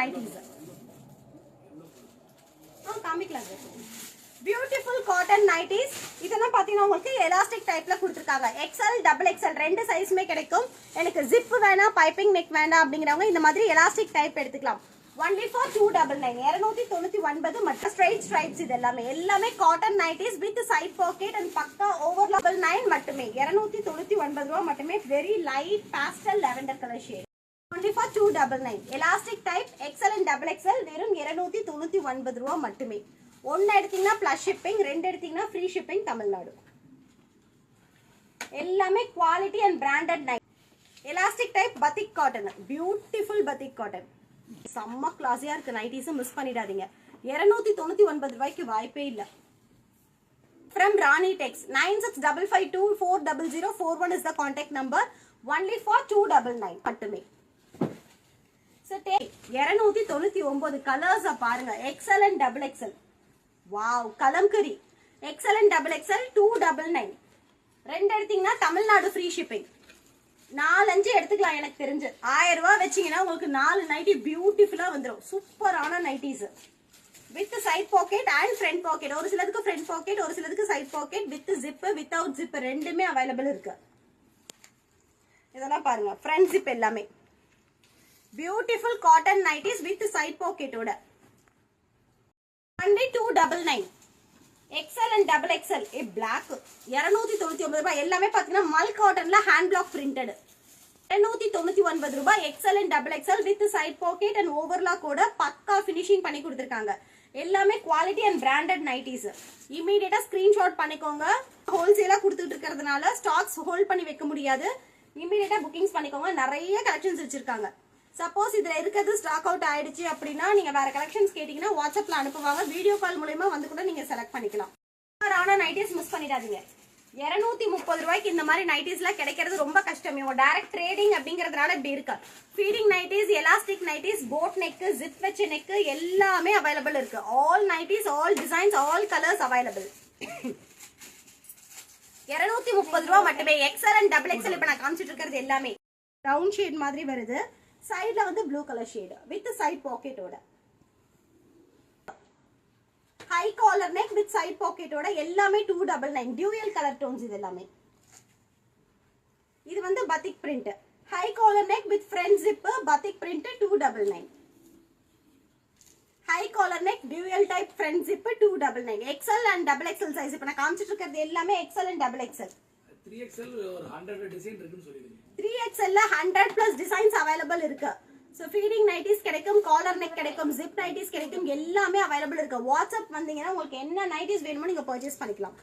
Nighties காமிக்கலாம் beautiful cotton nighties இதெல்லாம் பார்த்தீங்கன்னா உங்களுக்கு எலாஸ்டிக் டைப்பில் கொடுத்துருக்காங்க. எக்ஸ்எல் டபுள் எக்ஸ்எல் ரெண்டு சைஸுமே கிடைக்கும். எனக்கு ஜிப் வேணாம் பைப்பிங் நெக் வேண்டாம் அப்படிங்கிறவங்க இந்த மாதிரி எலாஸ்டிக் டைப் எடுத்துக்கலாம். Only for two double nine இரநூத்தி தொண்ணூற்றி ஒன்பது மற்றும் ஸ்ட்ரைட் ஸ்ட்ரைப்ஸ் இது எல்லாமே. எல்லாமே cotton nighties with side pocket and பக்கா ஓவர் டபுள் நைன் மட்டுமே. இரநூத்தி தொண்ணூற்றி ஒன்பது ரூபா மட்டுமே. Very light pastel lavender colour shade only two double nine elastic type XL and double XL வெறும் இருநூத்தி தொண்ணூத்தி ஒன்பது ரூபா மட்டுமே. ஒன்னு எடுத்தீங்கன்னா பிளஸ் ஷிப்பிங் ரெண்டு எடுத்தீங்கன்னா ஃப்ரீ ஷிப்பிங் தமிழ்நாடு. எல்லாமே quality and branded night elastic type batik cotton beautiful batik cotton செம்ம கிளாஸியா இருக்கு. நைட்டிஸும் மிஸ் பண்ணிடாதீங்க. இருநூத்தி தொண்ணூத்தி ஒன்பது ரூபாய்க்கு வாய்ப்பே இல்லை. From Rani Tex. 9655240041 is the contact number. Only for 299 மட்டுமே. இருநூத்தி take 299 கலர்ஸ் பாருங்க. XL and double XL wow kalamkari XL and double XL two double nine ரெண்டு எடுத்தீங்கன்னா தமிழ்நாடு ஃப்ரீ ஷிப்பிங் நாலஞ்சு எடுத்துக்கலாம் எனக்கு தெரிஞ்சு. ஆயிரம் ரூபாய் வச்சீங்கன்னா உங்களுக்கு நாலு நைட்டி பியூட்டிஃபுல்லா வந்துடும் சூப்பரான nighties with side pocket and front pocket ஒரு சிலதுக்கு ஃப்ரண்ட் பாக்கெட் ஒரு சிலதுக்கு side pocket with zip without zip ரெண்டுமே அவைலபிள் இருக்கு. இதெல்லாம் பாருங்க. ஃப்ரண்ட் ஜிப் எல்லாமே. Beautiful cotton nighties with side பாக்கெட்டோட only two double nine XL and double XL a black இரநூத்தி தொண்ணூத்தி ஒன்பது ரூபாய். எல்லாமே பாத்தீங்கன்னா மல் காட்டன்ல ஹேண்ட் பிளாக் பிரிண்டட் இரநூத்தி தொண்ணூத்தி ஒன்பது ரூபாய் XL and double XL with side pocket and overlock கூட பக்கா ஃபினிஷிங் பண்ணி கொடுத்துருக்காங்க. எல்லாமே குவாலிட்டி அண்ட் பிராண்டட் நைட்டிஸ் இமீடியட்டா ஸ்கிரீன்ஷாட் பண்ணிக்கோங்க. ஹோல்சேலா கொடுத்துட்டு இருக்கிறதுனால ஸ்டாக்ஸ் ஹோல்ட் பண்ணி வைக்க முடியாது. இமீடியட்டா புக்கிங்ஸ் பண்ணிக்கோங்க. நிறைய கலெக்ஷன்ஸ் வச்சிருக்காங்க. சப்போஸ் இதில் இருக்கிறது ஸ்டாக் அவுட் ஆயிடுச்சு அப்படின்னா நீங்கள் வேறு கலெக்ஷன்ஸ் கேட்டிங்கன்னா வாட்ஸ்அப்பில் அனுப்புவாங்க. வீடியோ கால் மூலயமா வந்து கூட நீங்கள் செலக்ட் பண்ணிக்கலாம். ஆனால் நைட்டிஸ் மிஸ் பண்ணிடாதீங்க. இரநூத்தி முப்பது ரூபாய்க்கு இந்த மாதிரி நைட்டிஸ்லாம் கிடைக்கிறது ரொம்ப கஷ்டம். இவங்க டேரக்ட் ட்ரேடிங் அப்படிங்கிறதுனால இப்படி இருக்கு. Feeding nighties elastic nighties boat neck zip வச்ச நெக்கு எல்லாமே அவைலபிள் இருக்கு. All nighties all designs all colours available இருநூத்தி முப்பது ரூபா மட்டுமே. எக்ஸல் அண்ட் டபுள் எக்ஸல் இப்போ நான் காமிச்சிட்டு இருக்கிறது எல்லாமே. ரவுண்ட் ஷேட் மாதிரி வருது. சைடில் வந்து blue colour shade with side பாக்கெட்டோட high collar neck with side பாக்கெட்டோட எல்லாமே two double nine dual colour tones இது எல்லாமே. இது வந்து batik print high collar neck with front zip batik print two double nine high collar neck dual type front zip two double nine XL and double XL size இப்போ நான் காமிச்சிட்டு இருக்கிறது எல்லாமே XL and double XL three XL ஒரு hundred design இருக்குன்னு சொல்லிடுங்க three எக்ஸ்எல்ல hundred plus designs available இருக்கு. ஸோ ஃபீடிங் நைட்டிஸ் கிடைக்கும் காலர் நெக் கிடைக்கும் ஜிப் நைட்டிஸ் கிடைக்கும் எல்லாமே அவைலபிள் இருக்கு. வாட்ஸ்அப் வந்தீங்கன்னா உங்களுக்கு என்ன நைட்டிஸ் வேணுமோ நீங்க பர்ச்சேஸ் பண்ணிக்கலாம்.